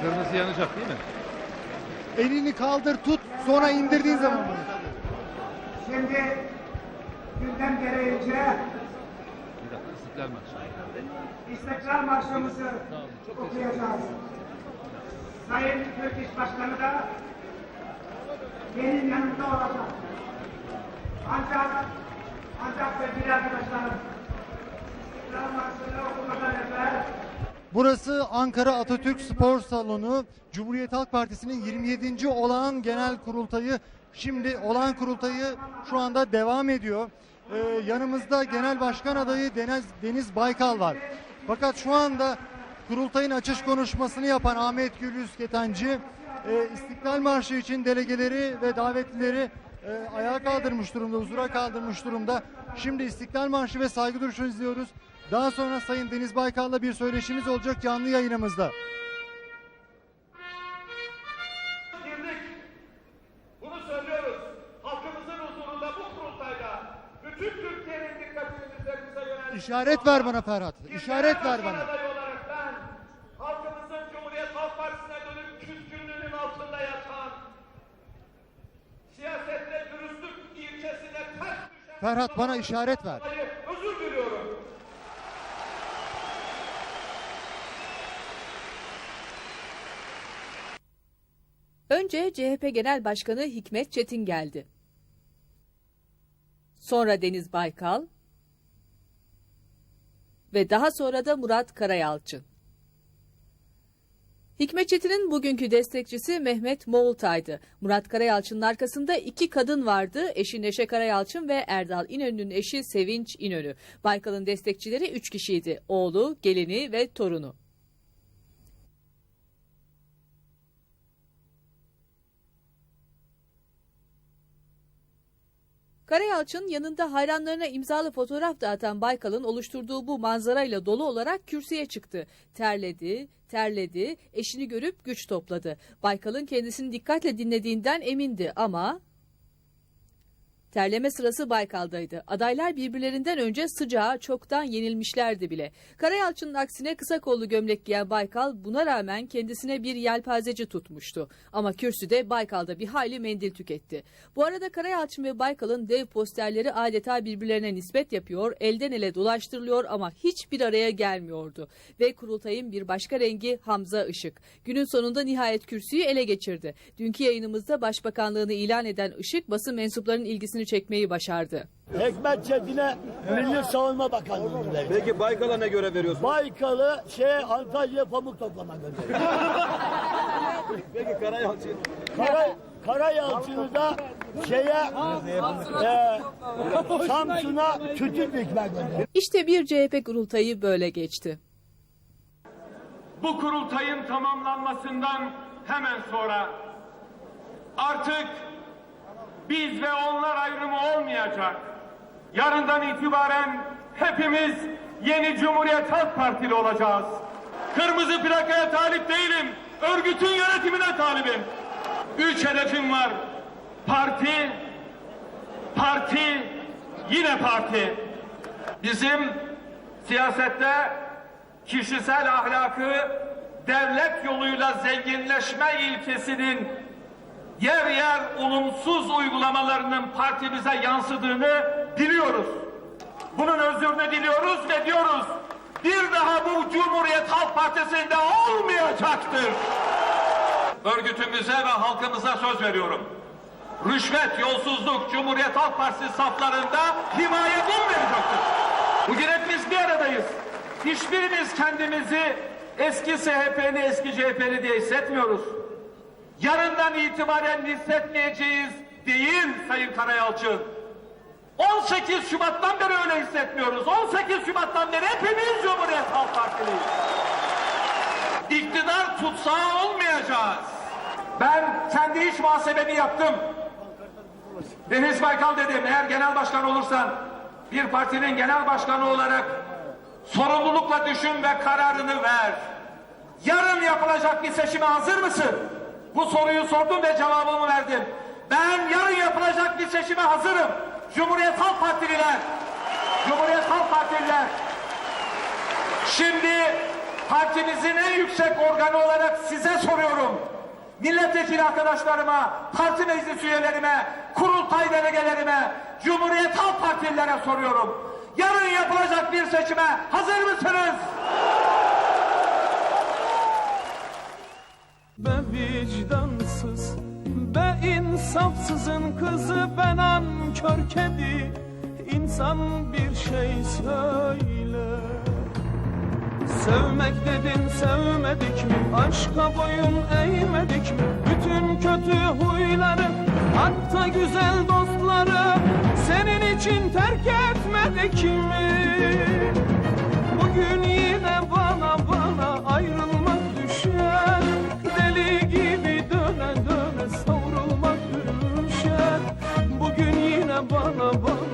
Kırmızı yanacak değil mi? Elini kaldır tut sonra indirdiğin zaman bunu. Şimdi gündem gereğince Bir dakika İstiklal Marşı. İstiklal Marşımızı okuyacağız. Sayın Türk İş Başkanı da benim yanımda olacak. Ancak, ancak sevgili arkadaşlarım, İstiklal Marşı'nı okumadan evvel Burası Ankara Atatürk Spor Salonu. Cumhuriyet Halk Partisi'nin 27. olağan genel kurultayı şimdi olağan kurultayı şu anda devam ediyor. Ee, yanımızda genel başkan adayı Deniz, Deniz Baykal var. Fakat şu anda kurultayın açış konuşmasını yapan Ahmet Gülüz Ketenci e, İstiklal Marşı için delegeleri ve davetlileri e, ayağa kaldırmış durumda, huzura kaldırmış durumda. Şimdi İstiklal Marşı ve saygı duruşunu izliyoruz. Daha sonra Sayın Deniz Baykal'la bir söyleşimiz olacak canlı yayınımızda. girdik. Bunu söylüyoruz. Halkımızın huzurunda bu kurultayda bütün Türkiye'nin dikkatini üzerimize yöneltti. İşaret ver bana Ferhat. İşaret ver bana. Ferhat bana işaret ver. özür diliyorum. Önce CHP Genel Başkanı Hikmet Çetin geldi. Sonra Deniz Baykal ve daha sonra da Murat Karayalçın. Hikmet Çetin'in bugünkü destekçisi Mehmet Moğultay'dı. Murat Karayalçın'ın arkasında iki kadın vardı. Eşi Neşe Karayalçın ve Erdal İnönü'nün eşi Sevinç İnönü. Baykal'ın destekçileri üç kişiydi. Oğlu, gelini ve torunu. Karayalçın yanında hayranlarına imzalı fotoğraf dağıtan Baykal'ın oluşturduğu bu manzarayla dolu olarak kürsüye çıktı. Terledi, terledi, eşini görüp güç topladı. Baykal'ın kendisini dikkatle dinlediğinden emindi ama Terleme sırası Baykal'daydı. Adaylar birbirlerinden önce sıcağa çoktan yenilmişlerdi bile. Karayalçın'ın aksine kısa kollu gömlek giyen Baykal buna rağmen kendisine bir yelpazeci tutmuştu. Ama kürsüde Baykal'da bir hayli mendil tüketti. Bu arada Karayalçın ve Baykal'ın dev posterleri adeta birbirlerine nispet yapıyor, elden ele dolaştırılıyor ama hiçbir araya gelmiyordu. Ve kurultayın bir başka rengi Hamza Işık. Günün sonunda nihayet kürsüyü ele geçirdi. Dünkü yayınımızda başbakanlığını ilan eden Işık basın mensuplarının ilgisini çekmeyi başardı. Hikmet Çetin'e Milli Savunma Bakanlığı'nı verdi. Peki Baykal'a ne görev veriyorsun? Baykal'ı şey Antalya'ya pamuk toplama gönderdi. Peki Karayalçın. Kara, Karayalçın'ı da şeye e, Samsun'a tütün dikme gönderdi. İşte bir CHP kurultayı böyle geçti. Bu kurultayın tamamlanmasından hemen sonra artık biz ve onlar ayrımı olmayacak. Yarından itibaren hepimiz yeni Cumhuriyet Halk Partili olacağız. Kırmızı plakaya talip değilim. Örgütün yönetimine talibim. Üç hedefim var. Parti, parti, yine parti. Bizim siyasette kişisel ahlakı devlet yoluyla zenginleşme ilkesinin yer yer olumsuz uygulamalarının partimize yansıdığını biliyoruz. Bunun özrünü diliyoruz ve diyoruz bir daha bu Cumhuriyet Halk Partisi'nde olmayacaktır. Örgütümüze ve halkımıza söz veriyorum. Rüşvet, yolsuzluk Cumhuriyet Halk Partisi saflarında himaye bulmayacaktır. Bugün hepimiz bir aradayız. Hiçbirimiz kendimizi eski SHP'li, eski CHP'li diye hissetmiyoruz. Yarından itibaren hissetmeyeceğiz değil Sayın Karayalçın. 18 Şubat'tan beri öyle hissetmiyoruz. 18 Şubat'tan beri hepimiz Cumhuriyet Halk Partiliyiz. İktidar tutsağı olmayacağız. Ben kendi iş muhasebemi yaptım. Deniz Baykal dedim eğer genel başkan olursan bir partinin genel başkanı olarak sorumlulukla düşün ve kararını ver. Yarın yapılacak bir seçime hazır mısın? Bu soruyu sordum ve cevabımı verdim. Ben yarın yapılacak bir seçime hazırım. Cumhuriyet Halk Partililer. Cumhuriyet Halk Partililer. Şimdi partimizin en yüksek organı olarak size soruyorum. Milletvekili arkadaşlarıma, parti meclis üyelerime, kurultay delegelerime, Cumhuriyet Halk Partililere soruyorum. Yarın yapılacak bir seçime hazır mısınız? Be vicdansız, be insafsızın kızı ben ankör kedi İnsan bir şey söyle Sevmek dedin sevmedik mi? Aşka boyun eğmedik mi? Bütün kötü huyları Hatta güzel dostları Senin için terk etmedik mi? Bugün bana bak.